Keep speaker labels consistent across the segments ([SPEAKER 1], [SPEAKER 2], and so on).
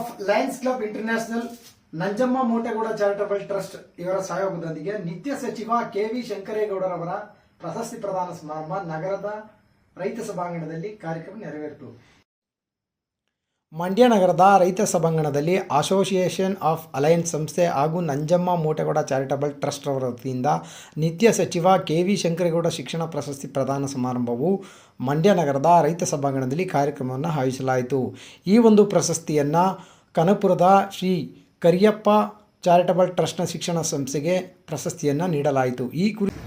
[SPEAKER 1] Of Lions club international Nanjamma Motegowda charitable trust ಇವರ ಸಹಯೋಗದೊಂದಿಗೆ ನಿತ್ಯ ಸಚಿವ ಕೆ ವಿ ಶಂಕರೇಗೌಡರವರ ಪ್ರಶಸ್ತಿ ಪ್ರದಾನ ಸಮಾರಂಭ ನಗರದ ರೈತ ಸಭಾಂಗಣದಲ್ಲಿ ಕಾರ್ಯಕ್ರಮ ನೆರವೇರಿತು. ಮಂಡ್ಯ ನಗರದ ರೈತ ಸಭಾಂಗಣದಲ್ಲಿ ಅಸೋಸಿಯೇಷನ್ ಆಫ್ ಅಲಯನ್ಸ್ ಸಂಸ್ಥೆ ಹಾಗೂ ನಂಜಮ್ಮ ಮೋಟೆಗೌಡ ಚಾರಿಟಬಲ್ ಟ್ರಸ್ಟ್ ಅವರ ವತಿಯಿಂದ ನಿತ್ಯ ಸಚಿವ ಕೆ ವಿ ಶಂಕರೇಗೌಡ ಶಿಕ್ಷಣ ಪ್ರಶಸ್ತಿ ಪ್ರದಾನ ಸಮಾರಂಭವು ಮಂಡ್ಯ ನಗರದ ರೈತ ಸಭಾಂಗಣದಲ್ಲಿ ಕಾರ್ಯಕ್ರಮವನ್ನು ಆಯೋಜಿಸಲಾಯಿತು. ಈ ಒಂದು ಪ್ರಶಸ್ತಿಯನ್ನು ಕನಪುರದ ಶ್ರೀ ಕರಿಯಪ್ಪ ಚಾರಿಟಬಲ್ ಟ್ರಸ್ಟ್ನ ಶಿಕ್ಷಣ ಸಂಸ್ಥೆಗೆ ಪ್ರಶಸ್ತಿಯನ್ನು ನೀಡಲಾಯಿತು. ಈ ಕುರಿತು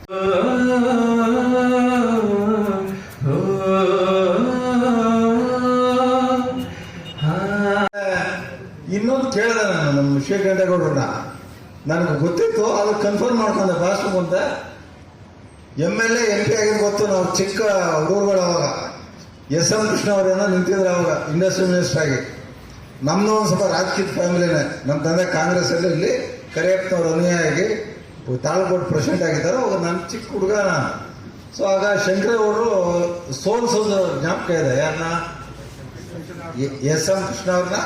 [SPEAKER 2] ನಾನು ನಮ್ಮ ಶ್ರೀಕಂಠೇಗೌಡರನ್ನ ನನಗೆ ಗೊತ್ತಿತ್ತು, ಅದು ಕನ್ಫರ್ಮ್ ಮಾಡ್ಕೊಂಡೆ ಭಾಷಣ ಮುಂದೆ. M L A M P ಆಗಿದ್ದು ಗೊತ್ತು, ನಾವು ಚಿಕ್ಕ ಹುಡುಗರುಗಳು ಅವಾಗ. ಎಸ್ ಎಂ ಕೃಷ್ಣ ಅವರೇನೋ ನಿಂತಿದ್ರು ಅವಾಗ ಇಂಡಸ್ಟ್ರಿ ಮಿನಿಸ್ಟರ್ ಆಗಿ. ನಮ್ಮದು ಒಂದು ಸ್ವಲ್ಪ ರಾಜಕೀಯ ಫ್ಯಾಮಿಲಿನೇ. ನಮ್ಮ ತಂದೆ ಕಾಂಗ್ರೆಸ್ ಅಲ್ಲಿ ಇಲ್ಲಿ ಕರಿಯಪ್ಪನವ್ರು ಅನುಯಾಯಿ ತಾಳ್ಕೋಟ್ ಪ್ರೆಸಿಡೆಂಟ್ ಆಗಿದ್ದಾರೆ, ಅವಾಗ ನನ್ನ ಚಿಕ್ಕ ಹುಡುಗ ಸೊ ಆಗ ಶಂಕರೇಗೌಡರು ಸೋಲ್ಸೋದು ಜ್ಞಾಪಕ ಇದೆ. ಯಾರನ್ನ ಎಸ್ ಎಂ ಕೃಷ್ಣ ಅವ್ರನ್ನ.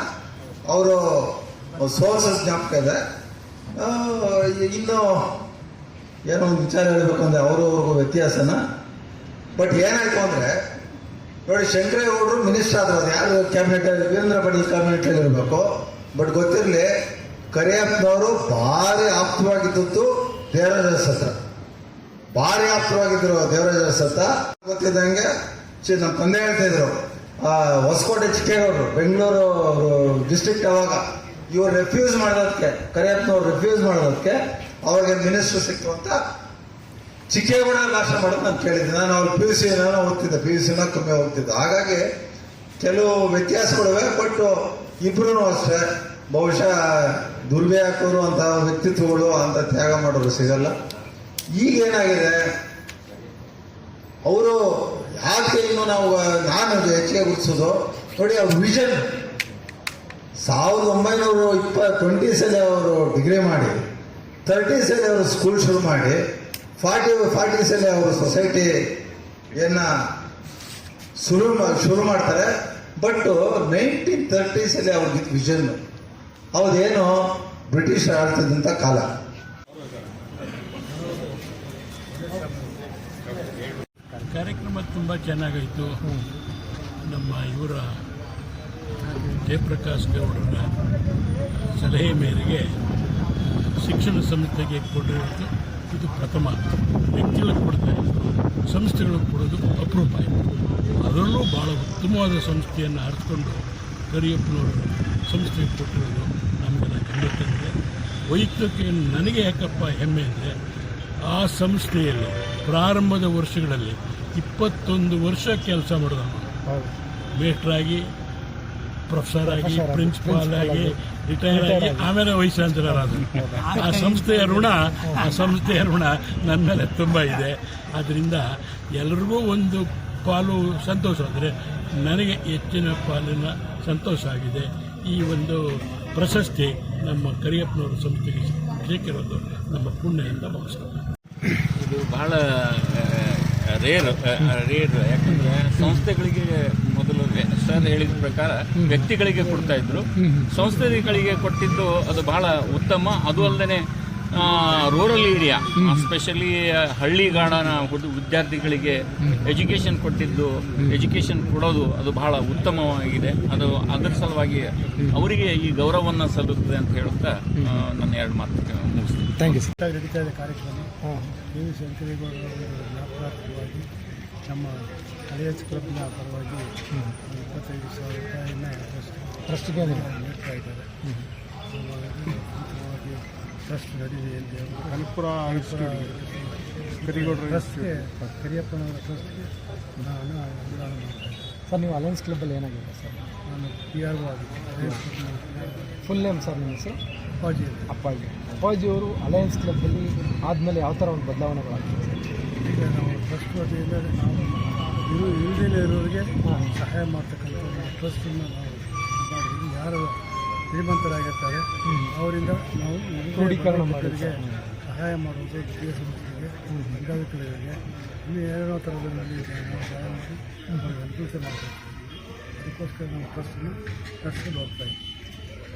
[SPEAKER 2] ಅವರು ಸೋರ್ಸಸ್ ಜ್ಞಾಪಕ ಇದೆ ಇನ್ನು ಏನೋ ಒಂದು ವಿಚಾರ ಹೇಳಬೇಕು ಅಂದರೆ ಅವರು ಅವ್ರಿಗೂ ವ್ಯತ್ಯಾಸನ? ಬಟ್ ಏನಾಯಿತು ಅಂದರೆ ನೋಡಿ ಶಂಕರೇಗೌಡರು ಮಿನಿಸ್ಟರ್ ಆದರು ಅದು ಯಾರು ಕ್ಯಾಬಿನೆಟ್ ವೀರೇಂದ್ರ ಪಾಟೀಲ್ ಕ್ಯಾಬಿನೆಟ್ ಇರಬೇಕು. ಬಟ್ ಗೊತ್ತಿರಲಿ ಕರಿಯಪ್ಪನವರು ಭಾರಿ ಆಪ್ತವಾಗಿದ್ದದ್ದು ದೇವರಾಜ ಸತ್ರ ಭಾರಿ ಆಪ್ತವಾಗಿದ್ದರು ದೇವರಾಜ ಸತ್ರ ಗೊತ್ತಿದ್ದಂಗೆ ನಮ್ಮ ತಂದೆ ಹೇಳ್ತಾ ಇದ್ರು. ಆ, ಹೊಸಕೋಟೆ ಚಿಕ್ಕೇಗೌಡರು ಬೆಂಗಳೂರು ಡಿಸ್ಟ್ರಿಕ್ಟ್ ಅವಾಗ. ಇವ್ರು ರೆಫ್ಯೂಸ್ ಮಾಡೋದಕ್ಕೆ ಕರಿಯಪ್ಪನವ್ರು ರೆಫ್ಯೂಸ್ ಮಾಡೋದಕ್ಕೆ ಅವ್ರಿಗೆ ಮಿನಿಸ್ಟರ್ ಸಿಕ್ತು ಅಂತ ಚಿಕ್ಕೇಗೌಡ ಭಾಷಣ ಮಾಡೋದು ನಾನು ಕೇಳಿದ್ದೆ. ನಾನು ಅವ್ರು ಪಿ ಯು ಸಿ ನಾನು ಓದ್ತಿದ್ದೆ ಪಿ ಯು ಸಿನ ಕಮ್ಮಿ ಹೋಗ್ತಿದ್ದೆ ಹಾಗಾಗಿ ಕೆಲವು ವ್ಯತ್ಯಾಸಗಳಿವೆ ಬಟ್ ಇಬ್ರು ಅಷ್ಟೇ. ಬಹುಶಃ ದುರ್ಬೆ ಹಾಕೋರು ಅಂತ ವ್ಯಕ್ತಿತ್ವಗಳು ಅಂತ ತ್ಯಾಗ ಮಾಡೋರು ಸಿಗಲ್ಲ. ಈಗ ಏನಾಗಿದೆ? ಅವರು ಯಾಕೆ ಇನ್ನು ನಾವು ನಾನು ಹೆಚ್ಚಿಗೆ ಗುರುತಿಸೋದು? ನೋಡಿ ಅವ್ರ ವಿಷನ್ ಸಾವಿರದ ಒಂಬೈನೂರ ಇಪ್ಪ ಟ್ವೆಂಟೀಸಲ್ಲಿ ಅವರು ಡಿಗ್ರಿ ಮಾಡಿ ತರ್ಟೀಸಲ್ಲಿ ಅವರು ಸ್ಕೂಲ್ ಶುರು ಮಾಡಿ ಫಾರ್ಟಿ ಫಾರ್ಟೀಸಲ್ಲಿ ಅವರು ಸೊಸೈಟಿಯನ್ನು ಶುರು ಶುರು ಮಾಡ್ತಾರೆ. ಬಟ್ ನೈನ್ಟೀನ್ ತರ್ಟೀಸಲ್ಲಿ ಅವ್ರಿಗೆ ವಿಷನ್ ಅವ್ರದ್ದೇನು ಬ್ರಿಟಿಷ್ ಆಡ್ತಿದ್ದಂಥ ಕಾಲ.
[SPEAKER 3] ಕಾರ್ಯಕ್ರಮ ತುಂಬ ಚೆನ್ನಾಗಾಯಿತು. ನಮ್ಮ ಇವರ ಜಯಪ್ರಕಾಶ್ ಗೌಡರ ಸಲಹೆ ಮೇರೆಗೆ ಶಿಕ್ಷಣ ಸಂಸ್ಥೆಗೆ ಕೊಡಿರೋದು ಇದು ಪ್ರಥಮ ವ್ಯಕ್ತಿಗಳಿಗೆ ಕೊಡ್ತಾ ಸಂಸ್ಥೆಗಳು ಸಂಸ್ಥೆಗಳಿಗೆ ಕೊಡೋದು ಅಪರೂಪ ಆಯಿತು. ಅದರಲ್ಲೂ ಭಾಳ ಉತ್ತಮವಾದ ಸಂಸ್ಥೆಯನ್ನು ಅರಿತುಕೊಂಡು ಕರಿಯಪ್ಪನವರು ಸಂಸ್ಥೆಗೆ ಕೊಟ್ಟಿರೋದು ನಮಗೆ ಖಂಡಿತ ತಂದಿದೆ ವೈಯಕ್ತಿಕ ನನಗೆ ಯಾಕಪ್ಪ ಹೆಮ್ಮೆ ಅಂದರೆ ಆ ಸಂಸ್ಥೆಯಲ್ಲಿ ಪ್ರಾರಂಭದ ವರ್ಷಗಳಲ್ಲಿ ಇಪ್ಪತ್ತೊಂದು ವರ್ಷ ಕೆಲಸ ಮಾಡಿದ ಮೇಟ್ರಾಗಿ ಪ್ರೊಫೆಸರ್ ಆಗಿ ಪ್ರಿನ್ಸಿಪಾಲ್ ಆಗಿ ರಿಟೈರ್ ಆಗಿ ಆಮೇಲೆ ವಯಸ್ಸಾಂತರಾದ ಆ ಸಂಸ್ಥೆಯ ಋಣ ಆ ಸಂಸ್ಥೆಯ ಋಣ ನನ್ನ ಮೇಲೆ ತುಂಬ ಇದೆ. ಆದ್ದರಿಂದ ಎಲ್ರಿಗೂ ಒಂದು ಪಾಲು ಸಂತೋಷ. ಆದರೆ ನನಗೆ ಹೆಚ್ಚಿನ ಪಾಲಿನ ಸಂತೋಷ ಆಗಿದೆ. ಈ ಒಂದು ಪ್ರಶಸ್ತಿ ನಮ್ಮ ಕರಿಯಪ್ಪನವರ ಸಂಸ್ಥೆಗೆ ಸಿಕ್ಕಿರೋದು ನಮ್ಮ ಪುಣ್ಯದಿಂದ ಭಾವಿಸ್ತಾರೆ
[SPEAKER 4] ಇದು ಬಹಳ ರೇರ್ ರೇರ್ ಯಾಕಂದರೆ ಸಂಸ್ಥೆಗಳಿಗೆ ಸರ್ ಹೇಳಿದ ಪ್ರಕಾರ ವ್ಯಕ್ತಿಗಳಿಗೆ ಕೊಡ್ತಾ ಇದ್ರು ಸಂಸ್ಥೆಗಳಿಗೆ ಕೊಟ್ಟಿದ್ದು ಅದು ಬಹಳ ಉತ್ತಮ ಅದು ಅಲ್ಲದೆ ರೂರಲ್ ಏರಿಯಾ ಸ್ಪೆಷಲಿ ಹಳ್ಳಿಗಾಡನ ವಿದ್ಯಾರ್ಥಿಗಳಿಗೆ ಎಜುಕೇಶನ್ ಕೊಟ್ಟಿದ್ದು ಎಜುಕೇಶನ್ ಕೊಡೋದು ಅದು ಬಹಳ ಉತ್ತಮವಾಗಿದೆ ಅದು ಅದರ ಸಲುವಾಗಿ ಅವರಿಗೆ ಈ ಗೌರವವನ್ನು ಸಲ್ಲುತ್ತದೆ ಅಂತ ಹೇಳುತ್ತಾ ನನ್ನ ಎರಡು ಮಾತು ಮುಗಿಸ್ತೀನಿ
[SPEAKER 5] ಕಾರ್ಯಕ್ರಮ ನಮ್ಮ ಕಲಿಯಸ್ ಕ್ಲಬ್ನ ಪರವಾಗಿ ಇಪ್ಪತ್ತೈದು ಸಾವಿರ ರೂಪಾಯಿನ
[SPEAKER 1] ಟ್ರಸ್ಟ್ಗೆ
[SPEAKER 5] ನೀಡ್ತಾ ಇದ್ದಾರೆ. ಟ್ರಸ್ಟ್ ನಡೆದಿದೆ ಎಂದು ಕನಕಪುರ ಕರಿಗೌಡರ ಟ್ರಸ್ಟ್ಗೆ ಕರಿಯಪ್ಪನವರ ಟ್ರಸ್ಟ್ಗೆ ನಾನು ಅನುದಾನ ಮಾಡ್ತಾ ಇದ್ದೆ
[SPEAKER 1] ಸರ್ ನೀವು ಅಲಯನ್ಸ್ ಕ್ಲಬ್ಬಲ್ಲಿ ಏನಾಗಿದೆ ಸರ್?
[SPEAKER 5] ನಾನು ಪಿ ಆರ್ ಒ ಆಗಿದ್ದೆ
[SPEAKER 1] ಫುಲ್ ನೇಮ್ ಸರ್ ನಿಮ್ಮ ಹೆಸರು?
[SPEAKER 5] ಅಪ್ಪಾಜಿ
[SPEAKER 1] ಅಪ್ಪಾಜಿ. ಅಪ್ಪಾಜಿ ಅವರು ಅಲಯನ್ಸ್ ಕ್ಲಬ್ಬಲ್ಲಿ ಆದಮೇಲೆ ಯಾವ ಥರ ಒಂದು ಬದಲಾವಣೆಗಳಾಗ್ತದೆ ಸರ್?
[SPEAKER 5] ಈಗ ನಾವು ಟ್ರಸ್ಟ್ ವತಿಯಿಂದ ನಾವು ಇರು ಇಲ್ಲದೇ ಇರೋರಿಗೆ ಸಹಾಯ ಮಾಡ್ತಕ್ಕಂಥ ಒಂದು ಟ್ರಸ್ಟನ್ನು ನಾವು ಮಾಡಿದ್ವಿ. ಯಾರು ಶ್ರೀಮಂತರಾಗಿರ್ತಾರೆ ಅವರಿಂದ ನಾವು
[SPEAKER 1] ಕ್ರೋಢೀಕರಣ
[SPEAKER 5] ಮಾಡೋರಿಗೆ ಸಹಾಯ ಮಾಡುವಂಥ ವಿದ್ಯಾಸಂಸ್ಥೆಗೆ ಅಂಗವಿಕಲರಿಗೆ ಇನ್ನು ಏನೇನೋ ಥರದಲ್ಲಿ ನಾವು ಸಹಾಯ ಮಾಡಿ ಅವ್ರಿಗೆ ಅನುಕೂಲ ಮಾಡ್ತೀವಿ. ಅದಕ್ಕೋಸ್ಕರ ನಾವು ಟ್ರಸ್ಟನ್ನು ಟ್ರಸ್ಟ್ ಹೋಗ್ತಾ ಇದ್ದೀವಿ.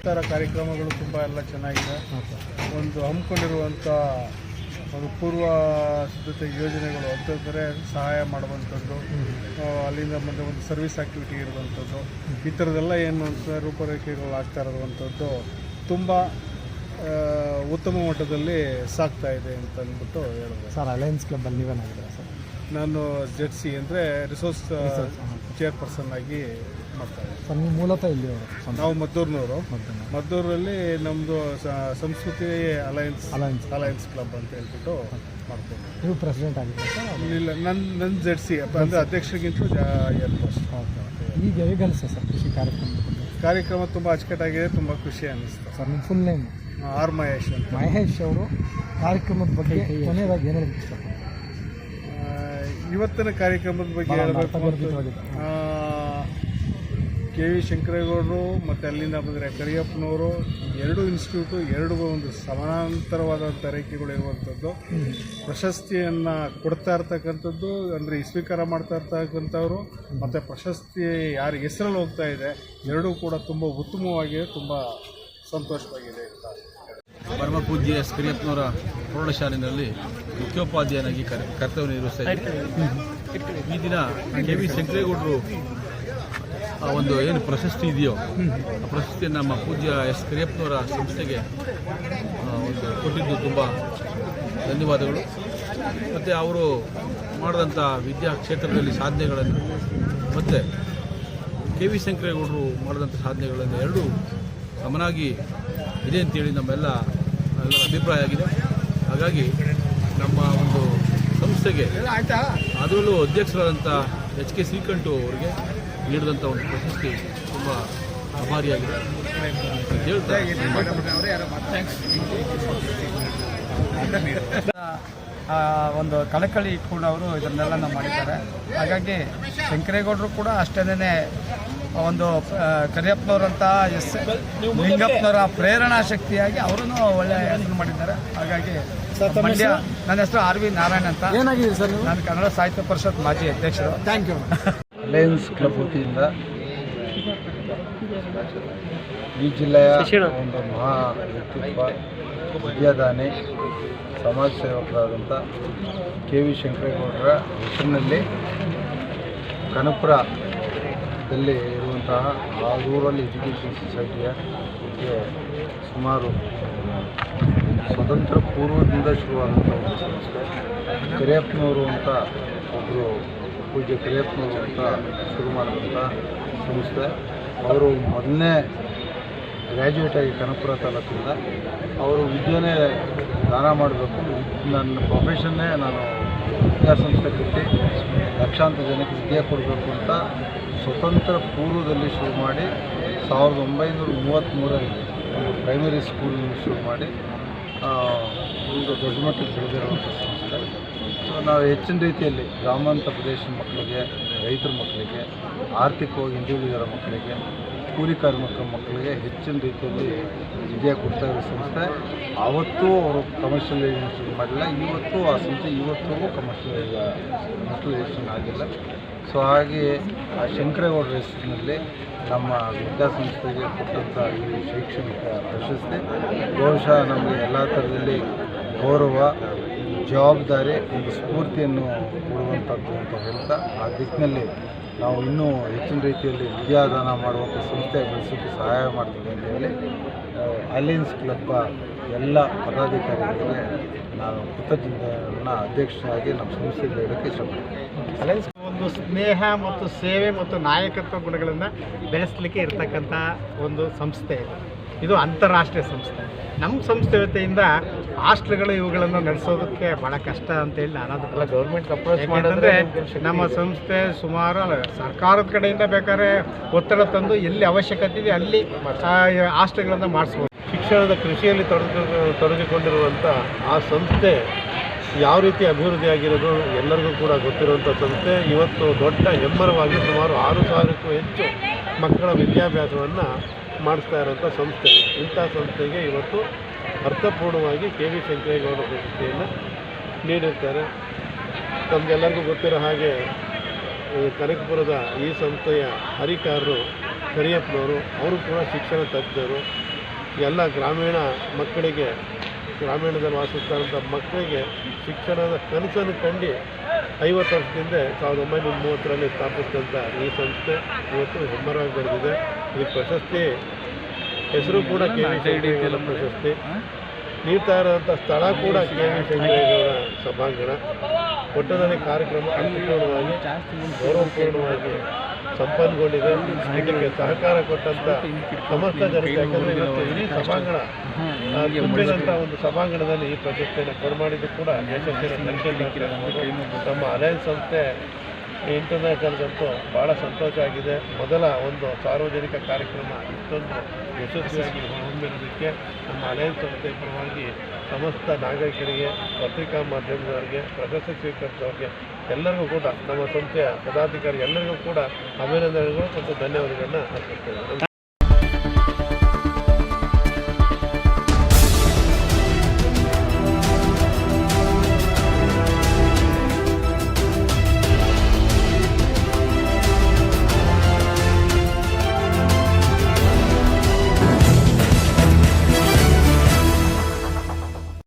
[SPEAKER 5] ಥರ ಕಾರ್ಯಕ್ರಮಗಳು ತುಂಬ ಎಲ್ಲ ಚೆನ್ನಾಗಿದೆ. ಒಂದು ಹಮ್ಮಿಕೊಂಡಿರುವಂಥ ಒಂದು ಪೂರ್ವ ಸಿದ್ಧತೆ ಯೋಜನೆಗಳು ಅಂತಂದರೆ ಸಹಾಯ ಮಾಡುವಂಥದ್ದು ಅಲ್ಲಿಂದ ಮತ್ತೆ ಒಂದು ಸರ್ವಿಸ್ ಆ್ಯಕ್ಟಿವಿಟಿ ಇರುವಂಥದ್ದು ಈ ಥರದ್ದೆಲ್ಲ ಏನು ಅಂತ ರೂಪರೇಖೆಗಳು ಆಗ್ತಾ ಇರುವಂಥದ್ದು ತುಂಬ ಉತ್ತಮ ಮಟ್ಟದಲ್ಲಿ ಸಾಕ್ತಾ ಇದೆ ಅಂತ ಅಂದ್ಬಿಟ್ಟು ಹೇಳ್ಬೋದು.
[SPEAKER 1] ಸರ್ ಅಲಯನ್ಸ್ ಕ್ಲಬ್ಬಲ್ಲಿ ನೀವೇನಾಗಿದ್ದೀರಾ ಸರ್
[SPEAKER 5] ನಾನು ಜೆಡ್ ಸಿ ಅಂದರೆ ರಿಸೋರ್ಸ್ ಚೇರ್ಪರ್ಸನ್ ಆಗಿ ಮಾಡ್ತಾ ಇದ್ದೀನಿ
[SPEAKER 1] ಸರ್ ನೀವು ಮೂಲತಃ ಇಲ್ಲಿ ಅವರು
[SPEAKER 5] ನಾವು ಮದ್ದೂರಿನವರು. ಮದ್ದೂರಲ್ಲಿ ನಮ್ಮದು ಸಂಸ್ಕೃತಿ ಅಲಯನ್ಸ್
[SPEAKER 1] ಅಲಯನ್ಸ್
[SPEAKER 5] ಅಲಯನ್ಸ್ ಕ್ಲಬ್ ಅಂತ ಹೇಳ್ಬಿಟ್ಟು ಮಾಡ್ಕೊಂಡು
[SPEAKER 1] ನೀವು ಪ್ರೆಸಿಡೆಂಟ್ ಆಗಿದ್ದೀರಾ
[SPEAKER 5] ಇಲ್ಲ ನನ್ನ ನನ್ನ ಜೆಡ್ ಸಿ ಅಂದರೆ ಅಧ್ಯಕ್ಷರಿಗಿಂತಲೂ
[SPEAKER 1] ಈಗ ಹೇಗೆ ಸರ್ ಕೃಷಿ ಕಾರ್ಯಕ್ರಮ
[SPEAKER 5] ಕಾರ್ಯಕ್ರಮ ತುಂಬ ಅಚ್ಚುಕಟ್ಟಾಗಿದೆ ತುಂಬ ಖುಷಿ ಅನಿಸ್ತು.
[SPEAKER 1] ಸರ್ ನಿಮ್ಮ ಫುಲ್ ನೇಮ್
[SPEAKER 5] ಆರ್ ಮಹೇಶ್ ಅಂತ.
[SPEAKER 1] ಮಹೇಶ್ ಅವರು ಕಾರ್ಯಕ್ರಮದ ಬಗ್ಗೆ ಕೊನೆಯದಾಗಿ ಏನು
[SPEAKER 5] ಇವತ್ತಿನ ಕಾರ್ಯಕ್ರಮದ ಬಗ್ಗೆ ಹೇಳಬೇಕು. ಕೆ ವಿ ಶಂಕರೇಗೌಡರು ಮತ್ತು ಅಲ್ಲಿಂದ ಬಂದರೆ ಕರಿಯಪ್ಪನವರು ಎರಡು ಇನ್ಸ್ಟಿಟ್ಯೂಟು ಎರಡು ಒಂದು ಸಮಾನಾಂತರವಾದಂಥ ರೇಖೆಗಳು ಇರುವಂಥದ್ದು ಪ್ರಶಸ್ತಿಯನ್ನು ಕೊಡ್ತಾ ಇರ್ತಕ್ಕಂಥದ್ದು ಅಂದರೆ ಸ್ವೀಕಾರ ಮಾಡ್ತಾ ಇರ್ತಕ್ಕಂಥವ್ರು ಮತ್ತು ಪ್ರಶಸ್ತಿ ಯಾರ ಹೆಸರಲ್ಲಿ ಹೋಗ್ತಾ ಇದೆ ಎರಡೂ ಕೂಡ ತುಂಬ ಉತ್ತಮವಾಗಿದೆ ತುಂಬ ಸಂತೋಷವಾಗಿದೆ ಅಂತ
[SPEAKER 6] ಪರಮ ಪೂಜ್ಯ ಎಸ್ ಕರಿಯಪ್ಪನವರ ಪ್ರೌಢಶಾಲೆಯಲ್ಲಿ ಮುಖ್ಯೋಪಾಧ್ಯಾಯನಾಗಿ ಕರ್- ಕರ್ತವ್ಯ ನಿರ್ವಹಿಸ್ತಾ ಈ ದಿನ ಕೆ ವಿ ಶಂಕರೇಗೌಡರು ಆ ಒಂದು ಏನು ಪ್ರಶಸ್ತಿ ಇದೆಯೋ, ಆ ಪ್ರಶಸ್ತಿ ನಮ್ಮ ಪೂಜ್ಯ ಎಸ್ ಕರಿಯಪ್ಪನವರ ಸಂಸ್ಥೆಗೆ ಒಂದು ಕೊಟ್ಟಿದ್ದು ತುಂಬ ಧನ್ಯವಾದಗಳು. ಮತ್ತು ಅವರು ಮಾಡಿದಂಥ ವಿದ್ಯಾ ಕ್ಷೇತ್ರದಲ್ಲಿ ಸಾಧನೆಗಳನ್ನು, ಮತ್ತು ಕೆ ವಿ ಶಂಕರೇಗೌಡರು ಮಾಡಿದಂಥ ಸಾಧನೆಗಳನ್ನು ಎರಡೂ ಸಮನಾಗಿ ಇದೆ ಅಂತೇಳಿ ನಮ್ಮೆಲ್ಲ ಅಭಿಪ್ರಾಯ ಆಗಿದೆ. ಹಾಗಾಗಿ ನಮ್ಮ ಒಂದು ಸಂಸ್ಥೆಗೆ, ಅದರಲ್ಲೂ ಅಧ್ಯಕ್ಷರಾದಂಥ ಎಚ್ ಕೆ ಶ್ರೀಕಂಠು ಅವರಿಗೆ ನೀಡಿದಂಥ ಒಂದು ಪ್ರಶಸ್ತಿ ತುಂಬ ಹೇಳ್ತಾ
[SPEAKER 7] ಆ, ಒಂದು ಕಳಕಳಿ ಇಟ್ಕೊಂಡು ಅವರು ಇದನ್ನೆಲ್ಲ ಮಾಡಿದ್ದಾರೆ. ಹಾಗಾಗಿ ಶಂಕರೇಗೌಡರು ಕೂಡ ಅಷ್ಟೇನೆ ಒಂದು ಕರಿಯಪ್ಪನವರಂಥ ಎಸ್ ಲಿಂಗಪ್ಪನವರ ಪ್ರೇರಣಾ ಶಕ್ತಿಯಾಗಿ ಅವರು ಒಳ್ಳೆ ಹೆಸರು ಮಾಡಿದ್ದಾರೆ. ಹಾಗಾಗಿ ಮಂಡ್ಯ ನನ್ನ ಹೆಸರು ಆರ್ ವಿ ನಾರಾಯಣ್ ಅಂತ.
[SPEAKER 1] ಏನಾಗಿದೆ ಸರ್
[SPEAKER 7] ನಾನು ಕನ್ನಡ ಸಾಹಿತ್ಯ ಪರಿಷತ್ ಮಾಜಿ ಅಧ್ಯಕ್ಷರು.
[SPEAKER 1] ಥ್ಯಾಂಕ್ ಯು
[SPEAKER 8] ಲಯನ್ಸ್ ಕ್ಲಬ್ ವತಿಯಿಂದ ಈ ಜಿಲ್ಲೆಯ ಒಂದು ಮಹಾ ವ್ಯಕ್ತಿತ್ವ ವಿದ್ಯಾದಾನಿ ಸಮಾಜ ಸೇವಕರಾದಂಥ ಕೆ ವಿ ಶಂಕರೇಗೌಡರ ಹೆಸರಿನಲ್ಲಿ ಕನಪುರದಲ್ಲಿ ಇರುವಂತಹ ಆ ರೂರಲ್ ಎಜುಕೇಷನ್ ಸೊಸೈಟಿಯ ಸುಮಾರು ಸ್ವತಂತ್ರ ಪೂರ್ವದಿಂದ ಶುರುವಾದಂಥ ಒಂದು ಸಂಸ್ಥೆ. ಕರಿಯಪ್ಪನವರು ಅಂತ ಒಬ್ಬರು ಪೂಜ್ಯ ಕರಿಯಪ್ಪನವರು ಅಂತ ಶುರು ಮಾಡುವಂಥ ಸಂಸ್ಥೆ. ಅವರು ಮೊದಲನೇ ಗ್ರ್ಯಾಜುಯೇಟ್ ಆಗಿ ಕನಕಪುರ ತಾಲೂಕಿಂದ ಅವರು ವಿದ್ಯೆನೇ ದಾನ ಮಾಡಬೇಕು. ನನ್ನ ಪ್ರೊಫೆಷನ್ನೇ ನಾನು ವಿದ್ಯಾಸಂಸ್ಥೆ ಕಟ್ಟಿ ಲಕ್ಷಾಂತರ ಜನಕ್ಕೆ ವಿದ್ಯೆ ಕೊಡಬೇಕು ಅಂತ ಸ್ವತಂತ್ರ ಪೂರ್ವದಲ್ಲಿ ಶುರು ಮಾಡಿ ಸಾವಿರದ ಒಂಬೈನೂರ ಮೂವತ್ತ್ಮೂರಲ್ಲಿ ಪ್ರೈಮರಿ ಸ್ಕೂಲ್ ಶುರು ಮಾಡಿ ಒಂದು ದೊಡ್ಡ ಮಟ್ಟಕ್ಕೆ ಬೆಳೆದಿರುವಂಥ ಸಂಸ್ಥೆ ಸೊ ನಾವು ಹೆಚ್ಚಿನ ರೀತಿಯಲ್ಲಿ ಗ್ರಾಮಾಂತರ ಪ್ರದೇಶದ ಮಕ್ಕಳಿಗೆ, ರೈತರ ಮಕ್ಕಳಿಗೆ, ಆರ್ಥಿಕವಾಗಿ ಹಿಂದುಳಿದಿರೋ ಮಕ್ಕಳಿಗೆ ಕೂಲಿ ಕಾರ್ಮಿಕ ಮಕ್ಕಳಿಗೆ ಹೆಚ್ಚಿನ ರೀತಿಯಲ್ಲಿ ವಿದ್ಯೆ ಕೊಡ್ತಾ ಇರೋ ಸಂಸ್ಥೆ. ಆವತ್ತೂ ಅವರು ಕಮರ್ಷಿಯಲೈಸೇಷನ್ ಮಾಡಿಲ್ಲ. ಇವತ್ತು ಆ ಸಂಸ್ಥೆ ಇವತ್ತಿಗೂ ಕಮರ್ಷಿಯಲೈಸ್ ಕಮರ್ಷಿಯಲೈಸೇಷನ್ ಆಗಿಲ್ಲ. ಸೊ ಹಾಗೆ ಆ ಶಂಕರಗೌಡ ಹೆಸರಿನಲ್ಲಿ ನಮ್ಮ ವಿದ್ಯಾಸಂಸ್ಥೆಗೆ ಕೊಟ್ಟಂಥ ಈ ಶೈಕ್ಷಣಿಕ ಪ್ರಶಸ್ತಿ. ಬಹುಶಃ ನಮಗೆ ಎಲ್ಲ ಥರದಲ್ಲಿ ಗೌರವ, ಜವಾಬ್ದಾರಿ, ಒಂದು ಸ್ಫೂರ್ತಿಯನ್ನು ಕೊಡುವಂಥದ್ದು ಅಂತ ಹೇಳ್ತಾ, ಆ ದಿಕ್ಕಿನಲ್ಲಿ ನಾವು ಇನ್ನೂ ಹೆಚ್ಚಿನ ರೀತಿಯಲ್ಲಿ ವಿದ್ಯಾದಾನ ಮಾಡುವಂಥ ಸಂಸ್ಥೆ ಬೆಳೆಸೋಕ್ಕೆ ಸಹಾಯ ಮಾಡ್ತೀವಿ ಅಂತ ಹೇಳಿ ಅಲಯನ್ಸ್ ಕ್ಲಬ್ ಎಲ್ಲ ಪದಾಧಿಕಾರಿಗಳಿಗೆ ನಾನು ಕೃತಜ್ಞತೆಯನ್ನು, ಅಧ್ಯಕ್ಷರಾಗಿ ನಮ್ಮ ಸಂಸ್ಥೆಗೆ ಹೇಳೋಕ್ಕೆ ಇಷ್ಟಪಡ್ತೀನಿ.
[SPEAKER 9] ಒಂದು ಸ್ನೇಹ ಮತ್ತು ಸೇವೆ ಮತ್ತು ನಾಯಕತ್ವ ಗುಣಗಳನ್ನು ಬೆಳೆಸಲಿಕ್ಕೆ ಇರತಕ್ಕಂಥ ಒಂದು ಸಂಸ್ಥೆ ಇದು. ಇದು ಅಂತಾರಾಷ್ಟ್ರೀಯ ಸಂಸ್ಥೆ. ನಮ್ಮ ಸಂಸ್ಥೆ ವತಿಯಿಂದ ಹಾಸ್ಟ್ಲ್ಗಳು ಇವುಗಳನ್ನು ನಡೆಸೋದಕ್ಕೆ ಭಾಳ ಕಷ್ಟ ಅಂತೇಳಿ ನಾನು ಗೌರ್ಮೆಂಟ್ ಅಪ್ರೋಚ್ ಮಾಡಿದ್ರೆ ನಮ್ಮ ಸಂಸ್ಥೆ ಸುಮಾರು ಸರ್ಕಾರದ ಕಡೆಯಿಂದ ಬೇಕಾದ್ರೆ ಒತ್ತಡ ತಂದು ಎಲ್ಲಿ ಅವಶ್ಯಕತೆ ಇದೆ ಅಲ್ಲಿ ಹಾಸ್ಟ್ಲ್ಗಳನ್ನು ಮಾಡಿಸ್ಬೋದು.
[SPEAKER 10] ಶಿಕ್ಷಣದ ಕೃಷಿಯಲ್ಲಿ ತೊಡಗಿ ತೊಡಗಿಕೊಂಡಿರುವಂಥ ಆ ಸಂಸ್ಥೆ ಯಾವ ರೀತಿ ಅಭಿವೃದ್ಧಿ ಆಗಿರೋದು ಎಲ್ಲರಿಗೂ ಕೂಡ ಗೊತ್ತಿರುವಂಥ ಸಂಸ್ಥೆ. ಇವತ್ತು ದೊಡ್ಡ ಹೆಮ್ಮರವಾಗಿ ಸುಮಾರು ಆರು ಸಾವಿರಕ್ಕೂ ಹೆಚ್ಚು ಮಕ್ಕಳ ವಿದ್ಯಾಭ್ಯಾಸವನ್ನು ಮಾಡಿಸ್ತಾ ಇರೋಂಥ ಸಂಸ್ಥೆ. ಇಂಥ ಸಂಸ್ಥೆಗೆ ಇವತ್ತು ಅರ್ಥಪೂರ್ಣವಾಗಿ ಕೆ ವಿ ಶಂಕರೇಗೌಡ ಪ್ರಶಸ್ತಿಯನ್ನು ನೀಡಿರ್ತಾರೆ. ತಮಗೆಲ್ಲರಿಗೂ ಗೊತ್ತಿರೋ ಹಾಗೆ ಕನಕಪುರದ ಈ ಸಂಸ್ಥೆಯ ಹರಿಕಾರರು ಕರಿಯಪ್ಪನವರು, ಅವರು ಕೂಡ ಶಿಕ್ಷಣ ತಜ್ಞರು. ಎಲ್ಲ ಗ್ರಾಮೀಣ ಮಕ್ಕಳಿಗೆ ಗ್ರಾಮೀಣದಲ್ಲಿ ವಾಸಿಸ್ತಾರಂಥ ಮಕ್ಕಳಿಗೆ ಶಿಕ್ಷಣದ ಕನಸನ್ನು ಕಂಡು ಐವತ್ತು ವರ್ಷದಿಂದ ಸಾವಿರದ ಒಂಬೈನೂರ ಮೂವತ್ತರಲ್ಲಿ ಸ್ಥಾಪಿಸಿದಂಥ ಈ ಸಂಸ್ಥೆ ಇವತ್ತು ಹೆಮ್ಮರವಾಗಿ ಬೆಳೆದಿದೆ. ಈ ಪ್ರಶಸ್ತಿ ಹೆಸರು ಕೂಡ ಕೆ ವಿ ಶಂಕರೇಗೌಡ ಪ್ರಶಸ್ತಿ. ನೀಡ್ತಾ ಇರೋಂಥ ಸ್ಥಳ ಕೂಡ ಕೆ ವಿ ಶಂಕರೇಗೌಡ ಸಭಾಂಗಣ. ಒಟ್ಟಿನಲ್ಲಿ ಕಾರ್ಯಕ್ರಮ ಅರ್ಥಪೂರ್ಣವಾಗಿ ಗೌರವಪೂರ್ಣವಾಗಿ ಸಂಪನ್ನಗೊಂಡಿದೆ ಇದಕ್ಕೆ ಸಹಕಾರ ಕೊಟ್ಟಂತ ಸಮಸ್ತ ಜನತೆ ಯಾಕಂದ್ರೆ ಇವತ್ತು ಇಡೀ ಸಭಾಂಗಣ ತುಂಬಿದಂಥ ಒಂದು ಸಭಾಂಗಣದಲ್ಲಿ ಈ ಪ್ರಶಸ್ತಿಯನ್ನು ಕೊಡಮಾಡಿದ್ದು ಕೂಡ ಯಶಸ್ಸಿನ ನಮ್ಮ ಅಲಯನ್ಸ್ ಸಂಸ್ಥೆ ಇಂಟರ್ನ್ಯಾಷನಲ್ಗಂತೂ ಭಾಳ ಸಂತೋಷ ಆಗಿದೆ. ಮೊದಲ ಒಂದು ಸಾರ್ವಜನಿಕ ಕಾರ್ಯಕ್ರಮ ಇಷ್ಟೊಂದು ಯಶಸ್ವಿಯಾಗಿ ಹೊಂದಿರೋದಕ್ಕೆ ನಮ್ಮ ಅಲಯನ್ಸ್ ಸಂಸ್ಥೆ ಪರವಾಗಿ ಸಮಸ್ತ ನಾಗರಿಕರಿಗೆ ಪತ್ರಿಕಾ ಮಾಧ್ಯಮದವರಿಗೆ ಪ್ರಶಸ್ತಿ ಸ್ವೀಕರಿಸಿದವರಿಗೆ ಎಲ್ಲರಿಗೂ ಕೂಡ ನಮ್ಮ ಸಂಸ್ಥೆಯ ಪದಾಧಿಕಾರಿ ಎಲ್ಲರಿಗೂ ಕೂಡ ಅಭಿನಂದನೆಗಳು ಮತ್ತು ಧನ್ಯವಾದಗಳನ್ನು ಅರ್ಪಿಸ್ತೇನೆ